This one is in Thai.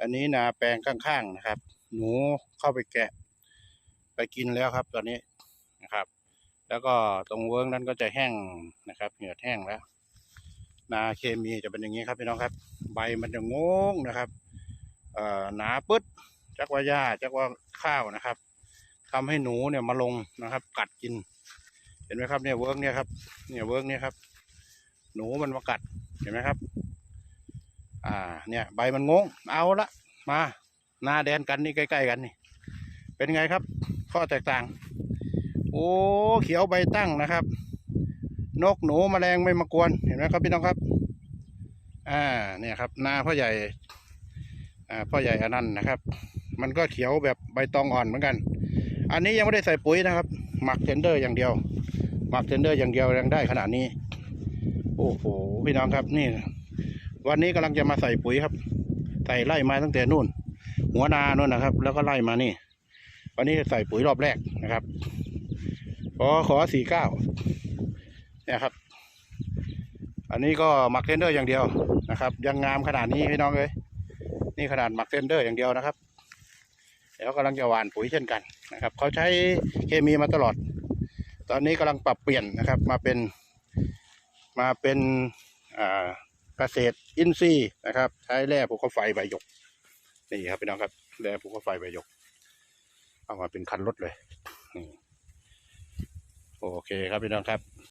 อันนี้นาแปลงข้างๆนะครับ หนูเข้าไปแกะ ไปกินแล้วครับ ตอนนี้นะครับ แล้วก็ตรงเวิร์กนั้นก็จะแห้งนะครับเหงือดแห้งแล้ว นาเคมีจะเป็นอย่างนี้ครับพี่น้องครับ ใบมันจะงงนะครับเอ่อหนาปึ๊ดจักว่าหญ้าจักว่าข้าวนะครับทำให้หนูเนี่ยมาลงนะครับ กัดกิน เห็นไหมครับเนี่ยเวิร์กเนี่ยครับเนี่ยเวิร์กเนี่ยครับ หนูมันมากัดเห็นไหมครับ อ่าเนี่ยใบมันงงเอาละมาหน้าแดนกันนี่ใกล้ ๆ กันนี่ เป็นไงครับ ข้อแตกต่าง โอ้เขียวใบตั้งนะครับ นกหนูแมลงไม่มากวนเห็นไหมครับพี่น้องครับ อ่าเนี่ยครับนาพ่อใหญ่อ่าพ่อใหญ่อนันต์นะครับ มันก็เขียวแบบใบตองอ่อนเหมือนกัน อันนี้ยังไม่ได้ใส่ปุ๋ยนะครับ หมักเทนเดอร์อย่างเดียวหมักเทนเดอร์อย่างเดียวยังได้ขนาดนี้ โอ้โหพี่น้องครับนี่ วันนี้กำลังจะมาใส่ปุ๋ยครับ ใส่ไล่มาตั้งแต่นู่น หัวนานู่นนะครับ แล้วก็ไล่มานี่ วันนี้ใส่ปุ๋ยรอบแรกนะครับขอขอสี่เก้าเนี่ยครับ อันนี้ก็หมักเทนเดอร์อย่างเดียวนะครับ ยังงามขนาดนี้พี่น้องเลยนี่ขนาดหมักเทนเดอร์อย่างเดียวนะครับแล้วกำลังจะหว่านปุ๋ยเช่นกันนะครับเขาใช้เคมีมาตลอด ตอนนี้กำลังปรับเปลี่ยนนะครับ มาเป็นมาเป็นอ่า เกษตรอินทรีย์นะครับ ใช้แร่ภูเขาไฟใบหยก นี่ครับพี่น้องครับแร่ภูเขาไฟใบหยก เอามาเป็นคันรถเลยนี่โอเคครับพี่น้องครับ